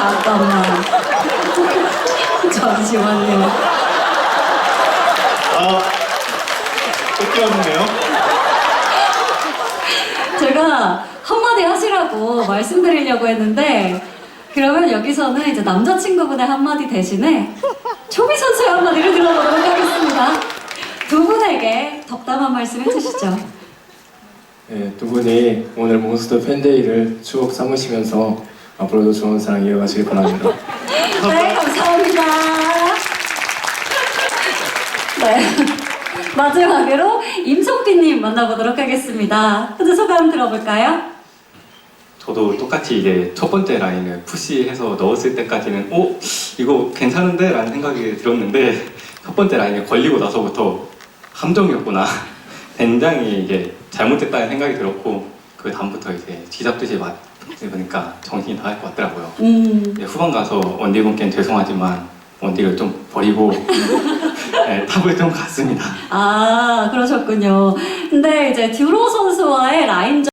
잠깐만. 잠시만요. 아, 또 끼웠네요. 제가 한마디 하시라고 말씀드리려고 했는데 그러면 여기서는 이제 남자친구분의 한마디 대신에 초비 선수의 한마디를 들어보도록 하겠습니다. 두 분에게 덕담 한 말씀 해주시죠. 네, 두 분이 오늘 몬스터 팬데이를 추억 삼으시면서 앞으로도 좋은 사랑 이어가시길 바랍니다. 네, 감사합니다. 네. 마지막으로 임성빈님 만나보도록 하겠습니다. 현재 소감 들어볼까요? 저도 똑같이 이제 첫 번째 라인을 푸시해서 넣었을 때까지는 오 이거 괜찮은데? 라는 생각이 들었는데 첫 번째 라인에 걸리고 나서부터 함정이었구나 굉장히 이게 잘못됐다는 생각이 들었고 그 다음부터 이제 쥐잡듯이 맞 으니까 정신이 나갈 것 같더라고요. 음, 이제 후반 가서 원딜분께는 죄송하지만 원딜을 좀 버리고 네, 탑을 좀 갔습니다. 아, 그러셨군요. 근데 이제 듀로 선수와의 라인전